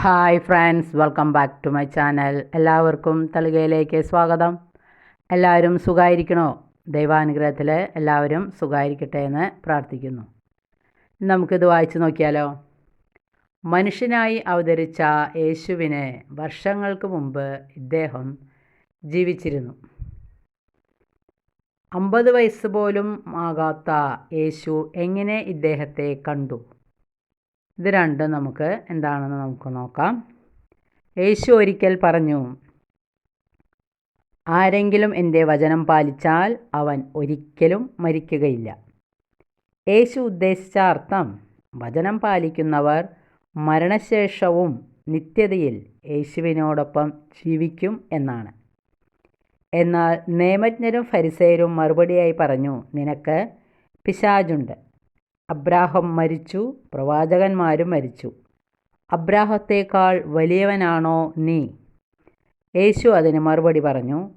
Hi friends welcome back to my channel എല്ലാവർക്കും തളികയിലേക്ക് സ്വാഗതം. എല്ലാവരും സുഖമായിരിക്കണോ ദൈവാനുഗ്രഹത്തിൽ എല്ലാവരും സുഖമായിരിക്കട്ടെ എന്ന് പ്രാർത്ഥിക്കുന്നു. നമുക്കിത് വായിച്ചു നോക്കിയാലോ? മനുഷ്യനായി അവതരിച്ച യേശുവിനെ വർഷങ്ങൾക്ക് മുമ്പ് ഇദ്ദേഹം ജീവിച്ചിരുന്നു. അമ്പത് വയസ്സ് പോലും ആകാത്ത യേശു എങ്ങനെ ഇദ്ദേഹത്തെ കണ്ടു? ഇത് രണ്ടും നമുക്ക് എന്താണെന്ന് നമുക്ക് നോക്കാം. യേശു ഒരിക്കൽ പറഞ്ഞു ആരെങ്കിലും എന്റെ വചനം പാലിച്ചാൽ അവൻ ഒരിക്കലും മരിക്കുകയില്ല. യേശു ഉദ്ദേശിച്ച അർത്ഥം വചനം പാലിക്കുന്നവർ മരണശേഷവും നിത്യതയിൽ യേശുവിനോടൊപ്പം ജീവിക്കും എന്നാണ്. എന്നാൽ നിയമജ്ഞരും ഫരിസേരും മറുപടിയായി പറഞ്ഞു നിനക്ക് പിശാജുണ്ട് അബ്രാഹം മരിച്ചു പ്രവാചകന്മാരും മരിച്ചു. അബ്രാഹത്തേക്കാൾ വലിയവനാണോ നീ? യേശു അതിന് മറുപടി പറഞ്ഞു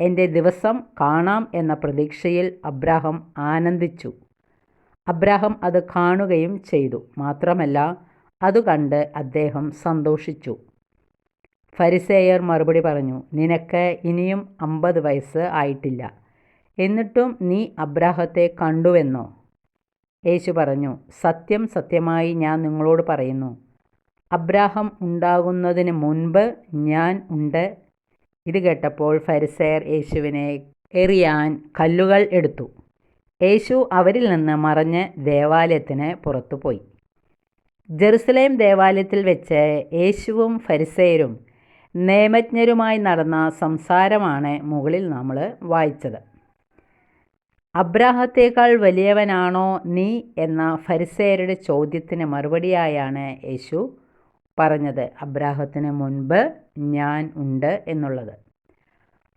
എന്റെ ദിവസം കാണാം എന്ന പ്രതീക്ഷയിൽ അബ്രാഹം ആനന്ദിച്ചു. അബ്രാഹം അത് കാണുകയും ചെയ്തു. മാത്രമല്ല അത് കണ്ട് അദ്ദേഹം സന്തോഷിച്ചു. ഫരിസേയർ മറുപടി പറഞ്ഞു നിനക്ക് ഇനിയും അമ്പത് വയസ്സ് ആയിട്ടില്ല. എന്നിട്ടും നീ അബ്രാഹത്തെ കണ്ടുവെന്നോ? യേശു പറഞ്ഞു സത്യം സത്യമായി ഞാൻ നിങ്ങളോട് പറയുന്നു. അബ്രാഹം ഉണ്ടാകുന്നതിന് മുൻപ് ഞാൻ ഉണ്ട് ഇത് കേട്ടപ്പോൾ ഫരിസേർ യേശുവിനെ എറിയാൻ കല്ലുകൾ എടുത്തു. യേശു അവരിൽ നിന്ന് മറഞ്ഞ് ദേവാലയത്തിന് പുറത്തുപോയി ജെറുസലേം ദേവാലയത്തിൽ വെച്ച് യേശുവും ഫരിസേരും നിയമജ്ഞരുമായി നടന്ന സംസാരമാണ് മുകളിൽ നമ്മൾ വായിച്ചത്. അബ്രാഹത്തേക്കാൾ വലിയവനാണോ നീ എന്ന ഫരിസേരുടെ ചോദ്യത്തിന് മറുപടിയായാണ് യേശു പറഞ്ഞത്. അബ്രാഹത്തിന് മുൻപ് ഞാൻ ഉണ്ട് എന്നുള്ളത്.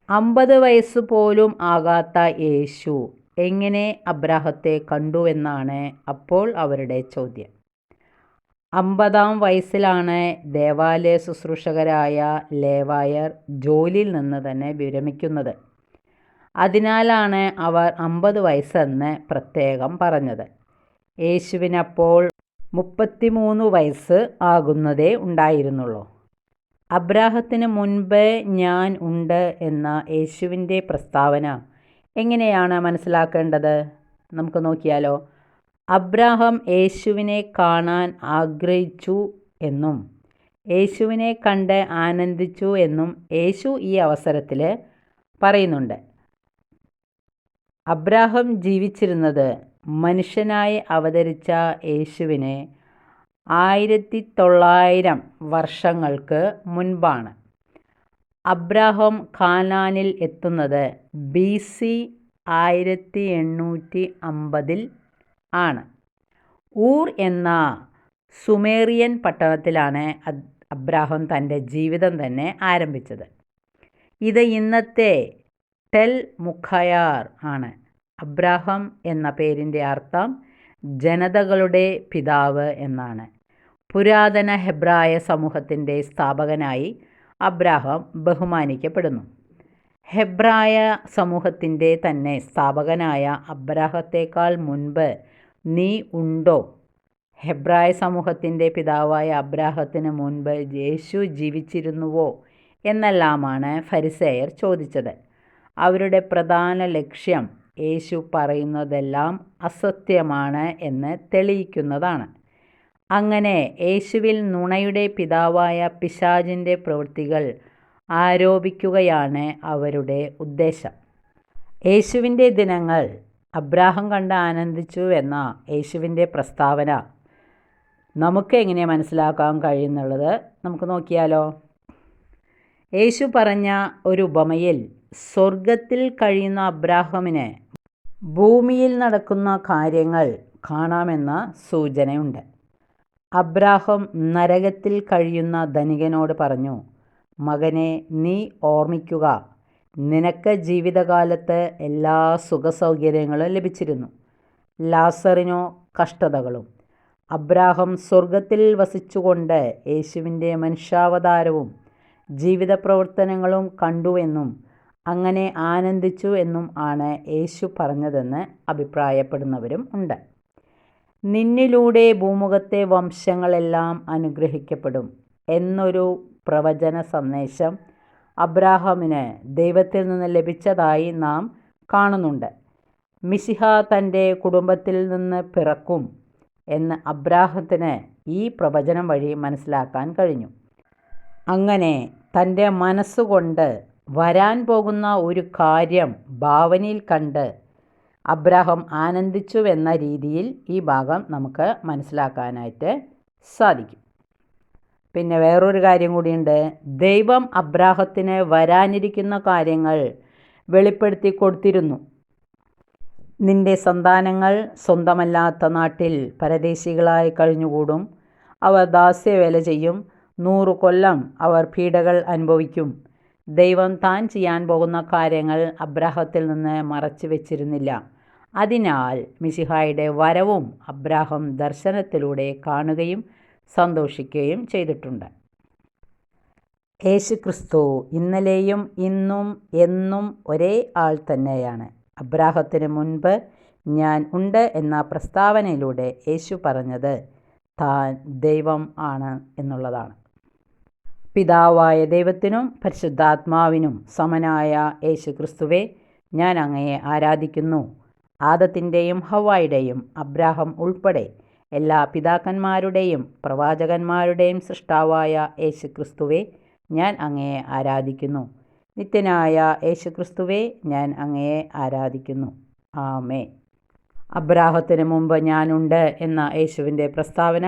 അമ്പത് വയസ്സ് പോലും ആകാത്ത യേശു എങ്ങനെ അബ്രാഹത്തെ കണ്ടുവെന്നാണ് അപ്പോൾ അവരുടെ ചോദ്യം. അമ്പതാം വയസ്സിലാണ് ദേവാലയ ശുശ്രൂഷകരായ ലേവായർ ജോലിയിൽ നിന്ന് തന്നെ വിരമിക്കുന്നത്. അതിനാലാണ് അവർ അമ്പത് വയസ്സെന്ന് പ്രത്യേകം പറഞ്ഞത്. യേശുവിനപ്പോൾ മുപ്പത്തിമൂന്ന് വയസ്സ് ആകുന്നതേ ഉണ്ടായിരുന്നുള്ളൂ. അബ്രാഹത്തിന് മുൻപ് ഞാൻ ഉണ്ട് എന്ന യേശുവിന്റെ പ്രസ്താവന എങ്ങനെയാണ് മനസ്സിലാക്കേണ്ടത്? നമുക്ക് നോക്കിയാലോ. അബ്രാഹം യേശുവിനെ കാണാൻ ആഗ്രഹിച്ചു എന്നും യേശുവിനെ കണ്ട് ആനന്ദിച്ചു എന്നും യേശു ഈ അവസരത്തിൽ പറയുന്നുണ്ട്. അബ്രാഹം ജീവിച്ചിരുന്നത് മനുഷ്യനായി അവതരിച്ച യേശുവിനെ ആയിരത്തി തൊള്ളായിരം വർഷങ്ങൾക്ക് മുൻപാണ്. അബ്രാഹം ഖാനാനിൽ എത്തുന്നത് ബി സി ആയിരത്തി എണ്ണൂറ്റി അമ്പതിൽ ആണ്. ഊർ എന്ന സുമേറിയൻ പട്ടണത്തിലാണ് അബ്രാഹം തന്റെ ജീവിതം തന്നെ ആരംഭിച്ചത്. ഇത് ഇന്നത്തെ ടെൽ മുഖയാർ ആണ്. അബ്രാഹം എന്ന പേരിന്റെ അർത്ഥം ജനതകളുടെ പിതാവ് എന്നാണ്. പുരാതന ഹെബ്രായ സമൂഹത്തിന്റെ സ്ഥാപകനായി അബ്രാഹം ബഹുമാനിക്കപ്പെടുന്നു. ഹെബ്രായ സമൂഹത്തിന്റെ തന്നെ സ്ഥാപകനായ അബ്രാഹത്തേക്കാൾ മുൻപ് നീ ഉണ്ടോ? ഹെബ്രായ സമൂഹത്തിന്റെ പിതാവായ അബ്രാഹത്തിന് മുൻപ് യേശു ജീവിച്ചിരുന്നുവോ? എന്നെല്ലാമാണ് ഫരിസേയർ ചോദിച്ചത്. അവരുടെ പ്രധാന ലക്ഷ്യം യേശു പറയുന്നതെല്ലാം അസത്യമാണ് എന്ന് തെളിയിക്കുന്നതാണ്. അങ്ങനെ യേശുവിൽ നുണയുടെ പിതാവായ പിശാജിന്റെ പ്രവൃത്തികൾ ആരോപിക്കുകയാണ് അവരുടെ ഉദ്ദേശം. യേശുവിന്റെ ദിനങ്ങൾ അബ്രാഹം കണ്ട് ആനന്ദിച്ചു എന്ന യേശുവിന്റെ പ്രസ്താവന നമുക്ക് എങ്ങനെ മനസ്സിലാക്കാൻ കഴിയുന്നുള്ളത് നമുക്ക് നോക്കിയാലോ? യേശു പറഞ്ഞ ഒരു ഉപമയിൽ സ്വർഗത്തിൽ കഴിയുന്ന അബ്രാഹമിന് ഭൂമിയിൽ നടക്കുന്ന കാര്യങ്ങൾ കാണാമെന്ന സൂചനയുണ്ട്. അബ്രാഹം നരകത്തിൽ കഴിയുന്ന ധനികനോട് പറഞ്ഞു മകനെ നീ ഓർമ്മിക്കുക നിനക്ക് ജീവിതകാലത്ത് എല്ലാ സുഖസൗകര്യങ്ങളും ലഭിച്ചിരുന്നു. ലാസറിനോ കഷ്ടതകളും. അബ്രാഹം സ്വർഗത്തിൽ വസിച്ചുകൊണ്ട് യേശുവിന്റെ മനുഷ്യാവതാരവും ജീവിത പ്രവർത്തനങ്ങളും കണ്ടുവെന്നും അങ്ങനെ ആനന്ദിച്ചു എന്നും ആണ് യേശു പറഞ്ഞതെന്ന് അഭിപ്രായപ്പെടുന്നവരും ഉണ്ട്. നിന്നിലൂടെ ഭൂമുഖത്തെ വംശങ്ങളെല്ലാം അനുഗ്രഹിക്കപ്പെടും എന്നൊരു പ്രവചന സന്ദേശം അബ്രാഹമിന് ദൈവത്തിൽ നിന്ന് ലഭിച്ചതായി നാം കാണുന്നുണ്ട്. മിസിഹ തന്റെ കുടുംബത്തിൽ നിന്ന് പിറക്കും എന്ന് അബ്രാഹത്തിന് ഈ പ്രവചനം വഴി മനസ്സിലാക്കാൻ കഴിഞ്ഞു. അങ്ങനെ തന്റെ മനസ്സുകൊണ്ട് വരാൻ പോകുന്ന ഒരു കാര്യം ഭാവനയിൽ കണ്ട് അബ്രാഹം ആനന്ദിച്ചുവെന്ന രീതിയിൽ ഈ ഭാഗം നമുക്ക് മനസ്സിലാക്കാനായിട്ട് സാധിക്കും. പിന്നെ വേറൊരു കാര്യം കൂടിയുണ്ട്. ദൈവം അബ്രാഹത്തിന് വരാനിരിക്കുന്ന കാര്യങ്ങൾ വെളിപ്പെടുത്തി കൊടുത്തിരുന്നു. നിന്റെ സന്താനങ്ങൾ സ്വന്തമല്ലാത്ത നാട്ടിൽ പരദേശികളായി കഴിഞ്ഞുകൂടും. അവർ ദാസ്യവേല ചെയ്യും. നൂറു കൊല്ലം അവർ പീഡകൾ അനുഭവിക്കും. ദൈവം താൻ ചെയ്യാൻ പോകുന്ന കാര്യങ്ങൾ അബ്രാഹത്തിൽ നിന്ന് മറച്ചു വെച്ചിരുന്നില്ല. അതിനാൽ മിശിഹായുടെ വരവും അബ്രാഹം ദർശനത്തിലൂടെ കാണുകയും സന്തോഷിക്കുകയും ചെയ്തിട്ടുണ്ട്. യേശു ക്രിസ്തു ഇന്നലെയും ഇന്നും എന്നും ഒരേ ആൾ തന്നെയാണ്. അബ്രാഹത്തിന് മുൻപ് ഞാൻ ഉണ്ട് എന്ന പ്രസ്താവനയിലൂടെ യേശു പറഞ്ഞത് താൻ ദൈവം ആണ് എന്നുള്ളതാണ്. പിതാവായ ദൈവത്തിനും പരിശുദ്ധാത്മാവിനും സമനായ യേശു ക്രിസ്തുവെ ഞാൻ അങ്ങയെ ആരാധിക്കുന്നു. ആദത്തിന്റെയും ഹവായുടെയും അബ്രാഹം ഉൾപ്പെടെ എല്ലാ പിതാക്കന്മാരുടെയും പ്രവാചകന്മാരുടെയും സൃഷ്ടാവായ യേശു ക്രിസ്തുവെ ഞാൻ അങ്ങയെ ആരാധിക്കുന്നു. നിത്യനായ യേശു ക്രിസ്തുവെ ഞാൻ അങ്ങയെ ആരാധിക്കുന്നു. ആമേ അബ്രാഹത്തിന് മുമ്പ് ഞാനുണ്ട് എന്ന യേശുവിന്റെ പ്രസ്താവന